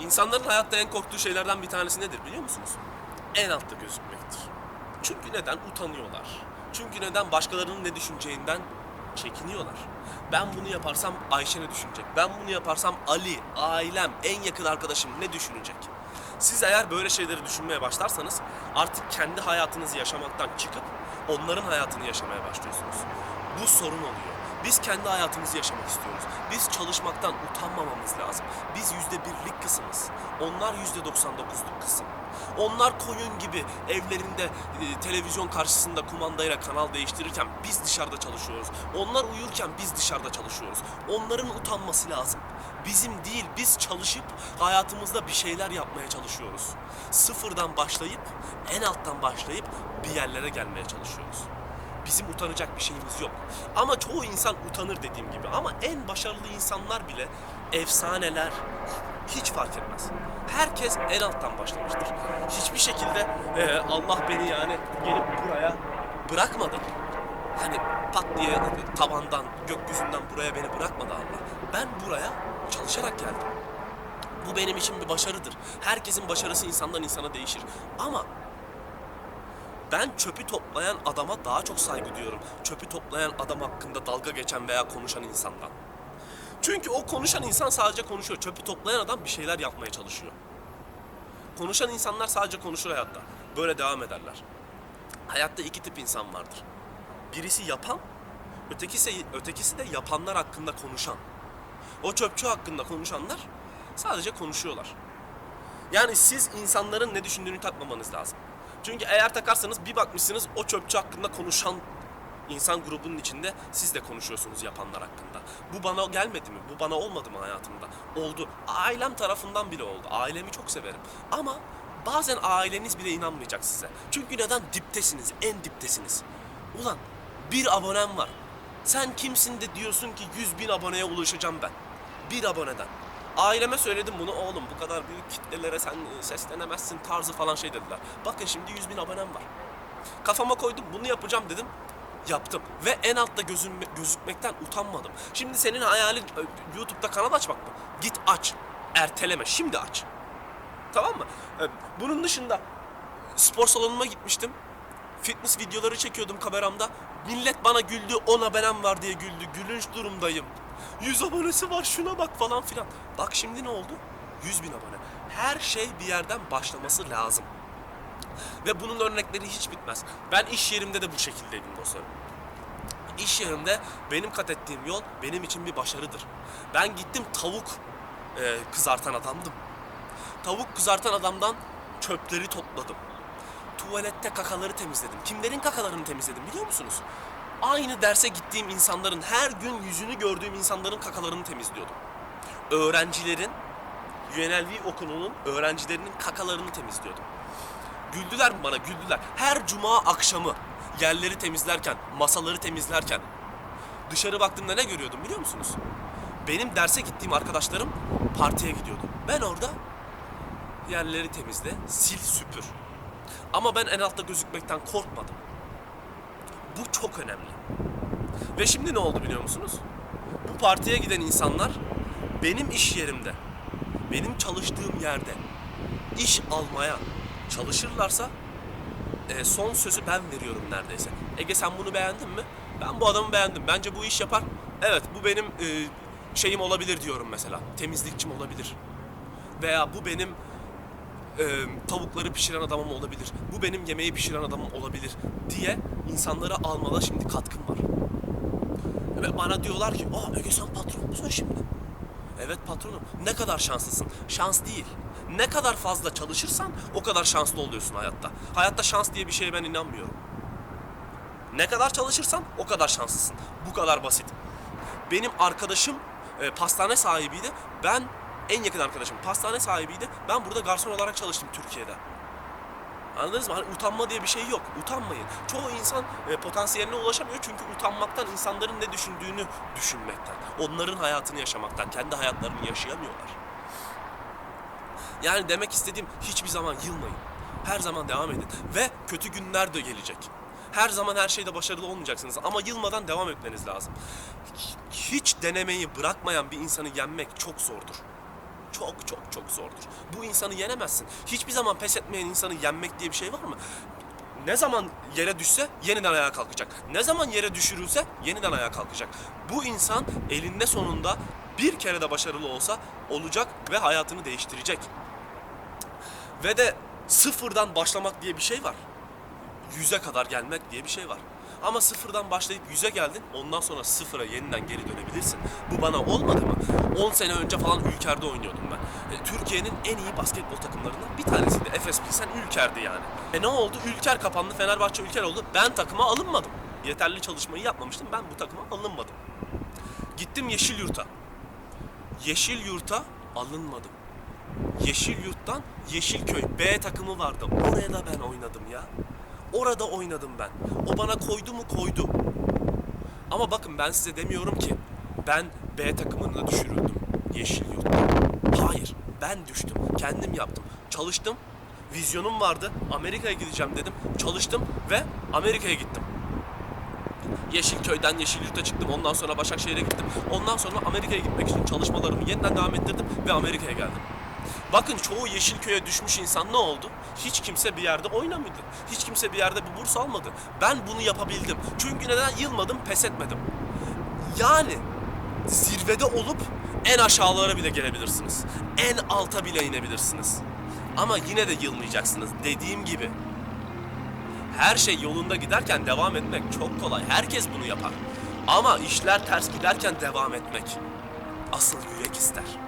İnsanların hayatta en korktuğu şeylerden bir tanesi nedir biliyor musunuz? En altta gözükmektir. Çünkü neden? Utanıyorlar. Çünkü neden? Başkalarının ne düşüneceğinden çekiniyorlar. Ben bunu yaparsam Ayşe ne düşünecek? Ben bunu yaparsam Ali, ailem, en yakın arkadaşım ne düşünecek? Siz eğer böyle şeyleri düşünmeye başlarsanız artık kendi hayatınızı yaşamaktan çıkıp onların hayatını yaşamaya başlıyorsunuz. Bu sorun oluyor. Biz kendi hayatımızı yaşamak istiyoruz. Biz çalışmaktan utanmamamız lazım. Biz yüzde birlik kısmız. Onlar yüzde 99'luk kısım. Onlar koyun gibi evlerinde e, televizyon karşısında kumandayla kanal değiştirirken biz dışarıda çalışıyoruz. Onlar uyurken biz dışarıda çalışıyoruz. Onların utanması lazım. Bizim değil, biz çalışıp hayatımızda bir şeyler yapmaya çalışıyoruz. Sıfırdan başlayıp, en alttan başlayıp bir yerlere gelmeye çalışıyoruz. Bizim utanacak bir şeyimiz yok. Ama çoğu insan utanır dediğim gibi. Ama en başarılı insanlar bile efsaneler hiç fark etmez. Herkes en alttan başlamıştır. Hiçbir şekilde e, Allah beni yani gelip buraya bırakmadı. Hani pat diye tavandan, gökyüzünden buraya beni bırakmadı Allah. Ben buraya çalışarak geldim. Bu benim için bir başarıdır. Herkesin başarısı insandan insana değişir. Ama ben çöpü toplayan adama daha çok saygı duyuyorum. Çöpü toplayan adam hakkında dalga geçen veya konuşan insandan. Çünkü o konuşan insan sadece konuşuyor. Çöpü toplayan adam bir şeyler yapmaya çalışıyor. Konuşan insanlar sadece konuşur hayatta. Böyle devam ederler. Hayatta iki tip insan vardır. Birisi yapan, ötekisi, ötekisi de yapanlar hakkında konuşan. O çöpçü hakkında konuşanlar sadece konuşuyorlar. Yani siz insanların ne düşündüğünü takmamanız lazım. Çünkü eğer takarsanız bir bakmışsınız o çöpçü hakkında konuşan insan grubunun içinde siz de konuşuyorsunuz yapanlar hakkında. Bu bana gelmedi mi? Bu bana olmadı mı hayatımda? Oldu. Ailem tarafından bile oldu. Ailemi çok severim. Ama bazen aileniz bile inanmayacak size. Çünkü neden? Diptesiniz. En diptesiniz. Ulan bir abonem var. Sen kimsin de diyorsun ki 100 bin aboneye ulaşacağım ben. Bir aboneden. Aileme söyledim bunu oğlum bu kadar büyük kitlelere sen e, seslenemezsin tarzı falan şey dediler. Bakın şimdi 100 bin abonem var. Kafama koydum bunu yapacağım dedim. Yaptım. Ve en altta gözüm, gözükmekten utanmadım. Şimdi senin hayalin YouTube'da kanal açmak mı? Git aç. Erteleme. Şimdi aç. Tamam mı? E, Bunun dışında spor salonuma gitmiştim. Fitness videoları çekiyordum kameramda. Millet bana güldü, 10 abonem var diye güldü. Gülünç durumdayım. 100 abonesi var şuna bak falan filan. Bak şimdi ne oldu? 100 bin abone. Her şey bir yerden başlaması lazım. Ve bunun örnekleri hiç bitmez. Ben iş yerimde de bu şekildeydim dostlarım. İş yerimde benim kat ettiğim yol benim için bir başarıdır. Ben gittim tavuk e, kızartan adamdım. Tavuk kızartan adamdan çöpleri topladım. Tuvalette kakaları temizledim. Kimlerin kakalarını temizledim biliyor musunuz? Aynı derse gittiğim insanların, her gün yüzünü gördüğüm insanların kakalarını temizliyordum. Öğrencilerin, UNLV okulunun öğrencilerinin kakalarını temizliyordum. Güldüler bana? Güldüler. Her cuma akşamı yerleri temizlerken, masaları temizlerken dışarı baktığımda ne görüyordum biliyor musunuz? Benim derse gittiğim arkadaşlarım partiye gidiyordu. Ben orada yerleri temizle, sil süpür. Ama ben en altta gözükmekten korkmadım. Bu çok önemli. Ve şimdi ne oldu biliyor musunuz? Bu partiye giden insanlar benim iş yerimde, benim çalıştığım yerde iş almaya çalışırlarsa e, son sözü ben veriyorum neredeyse. Ege sen bunu beğendin mi? Ben bu adamı beğendim. Bence bu iş yapar. Evet bu benim e, şeyim olabilir diyorum mesela. Temizlikçim olabilir. Veya bu benim e, tavukları pişiren adamım olabilir. Bu benim yemeği pişiren adamım olabilir diye insanları almada şimdi katkım var. Ve bana diyorlar ki, aa Ege sen patron musun şimdi? Evet patronum. Ne kadar şanslısın? Şans değil. Ne kadar fazla çalışırsan o kadar şanslı oluyorsun hayatta. Hayatta şans diye bir şeye ben inanmıyorum. Ne kadar çalışırsan o kadar şanslısın. Bu kadar basit. Benim arkadaşım e, pastane sahibiydi. Ben en yakın arkadaşım pastane sahibiydi. Ben burada garson olarak çalıştım Türkiye'de. Anladınız mı? Hani utanma diye bir şey yok. Utanmayın. Çoğu insan e, potansiyeline ulaşamıyor çünkü utanmaktan insanların ne düşündüğünü düşünmekten. Onların hayatını yaşamaktan, kendi hayatlarını yaşayamıyorlar. Yani demek istediğim hiçbir zaman yılmayın. Her zaman devam edin. Ve kötü günler de gelecek. Her zaman her şeyde başarılı olmayacaksınız ama yılmadan devam etmeniz lazım. Hiç denemeyi bırakmayan bir insanı yenmek çok zordur. Çok çok çok zordur. Bu insanı yenemezsin. Hiçbir zaman pes etmeyen insanı yenmek diye bir şey var mı? Ne zaman yere düşse yeniden ayağa kalkacak. Ne zaman yere düşürülse yeniden ayağa kalkacak. Bu insan elinde sonunda bir kere de başarılı olsa olacak ve hayatını değiştirecek. Ve de sıfırdan başlamak diye bir şey var. Yüze kadar gelmek diye bir şey var. Ama sıfırdan başlayıp yüze geldin, ondan sonra sıfıra yeniden geri dönebilirsin. Bu bana olmadı mı? 10 sene önce falan Ülker'de oynuyordum ben. E, Türkiye'nin en iyi basketbol takımlarından bir tanesiydi. Efes Pilsen Ülker'di yani. E ne oldu? Ülker kapandı, Fenerbahçe Ülker oldu. Ben takıma alınmadım. Yeterli çalışmayı yapmamıştım, ben bu takıma alınmadım. Gittim Yeşilyurt'a. Yeşilyurt'a alınmadım. Yeşilyurt'tan Yeşilköy B takımı vardı. Oraya da ben oynadım ya. Orada oynadım ben. O bana koydu mu koydu. Ama bakın ben size demiyorum ki ben B takımına düşürüldüm Yeşilyurt'ta. Hayır ben düştüm. Kendim yaptım. Çalıştım. Vizyonum vardı. Amerika'ya gideceğim dedim. Çalıştım ve Amerika'ya gittim. Yeşilköy'den Yeşilyurt'a çıktım. Ondan sonra Başakşehir'e gittim. Ondan sonra Amerika'ya gitmek için çalışmalarımı yeniden devam ettirdim ve Amerika'ya geldim. Bakın çoğu Yeşilköy'e düşmüş insan ne oldu? Hiç kimse bir yerde oynamadı. Hiç kimse bir yerde bir burs almadı. Ben bunu yapabildim. Çünkü neden? Yılmadım, pes etmedim. Yani zirvede olup en aşağılara bile gelebilirsiniz. En alta bile inebilirsiniz. Ama yine de yılmayacaksınız. Dediğim gibi her şey yolunda giderken devam etmek çok kolay. Herkes bunu yapar. Ama işler ters giderken devam etmek asıl yürek ister.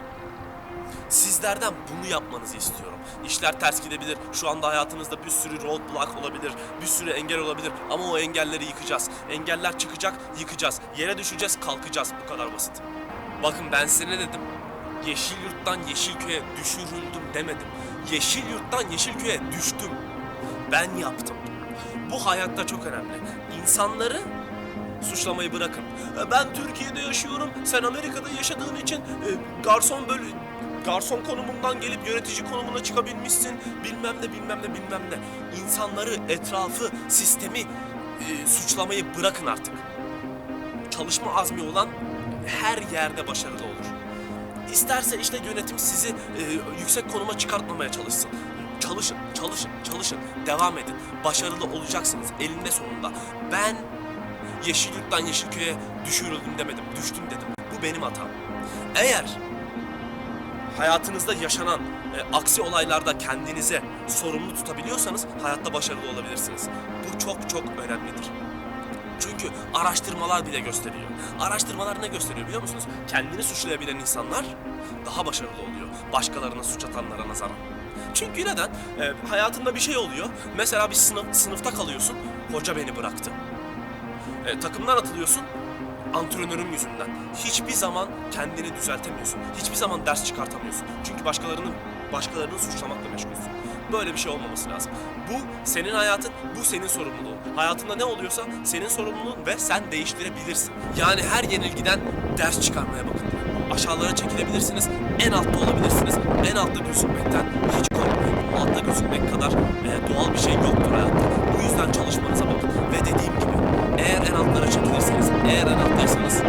Sizlerden bunu yapmanızı istiyorum. İşler ters gidebilir. Şu anda hayatınızda bir sürü roadblock olabilir. Bir sürü engel olabilir. Ama o engelleri yıkacağız. Engeller çıkacak, yıkacağız. Yere düşeceğiz, kalkacağız. Bu kadar basit. Bakın ben size ne dedim? Yeşilyurt'tan Yeşilköy'e düşürüldüm demedim. Yeşilyurt'tan Yeşilköy'e düştüm. Ben yaptım. Bu hayatta çok önemli. İnsanları suçlamayı bırakın. Ben Türkiye'de yaşıyorum, sen Amerika'da yaşadığın için e, garson böyle garson konumundan gelip yönetici konumuna çıkabilmişsin. Bilmem ne bilmem ne bilmem ne. İnsanları, etrafı, sistemi e, suçlamayı bırakın artık. Çalışma azmi olan her yerde başarılı olur. İsterse işte yönetim sizi e, yüksek konuma çıkartmamaya çalışsın. Çalışın, çalışın, çalışın. Devam edin. Başarılı olacaksınız elinde sonunda. Ben Yeşilyurt'tan Yeşilköy'e düşürüldüm demedim, düştüm dedim. Bu benim hatam. Eğer hayatınızda yaşanan e, aksi olaylarda kendinize sorumlu tutabiliyorsanız hayatta başarılı olabilirsiniz. Bu çok çok önemlidir. Çünkü araştırmalar bile gösteriyor. Araştırmalar ne gösteriyor biliyor musunuz? Kendini suçlayabilen insanlar daha başarılı oluyor. Başkalarına suç atanlara nazaran. Çünkü neden? E, hayatında bir şey oluyor. Mesela bir sınıf, sınıfta kalıyorsun. Hoca beni bıraktı. E, takımdan atılıyorsun. Antrenörüm yüzünden. Hiçbir zaman kendini düzeltemiyorsun. Hiçbir zaman ders çıkartamıyorsun. Çünkü başkalarının başkalarını suçlamakla meşgulsün. Böyle bir şey olmaması lazım. Bu senin hayatın, bu senin sorumluluğun. Hayatında ne oluyorsa senin sorumluluğun ve sen değiştirebilirsin. Yani her yenilgiden ders çıkarmaya bakın. Aşağılara çekilebilirsiniz, en altta olabilirsiniz. En altta gözükmekten hiç korkmayın. Altta gözükmek kadar doğal bir şey yoktur hayatta. Bu yüzden çalışmanıza bakın. Ve dediğim gibi eğer en altlara çekilirseniz, eğer en alttaysanız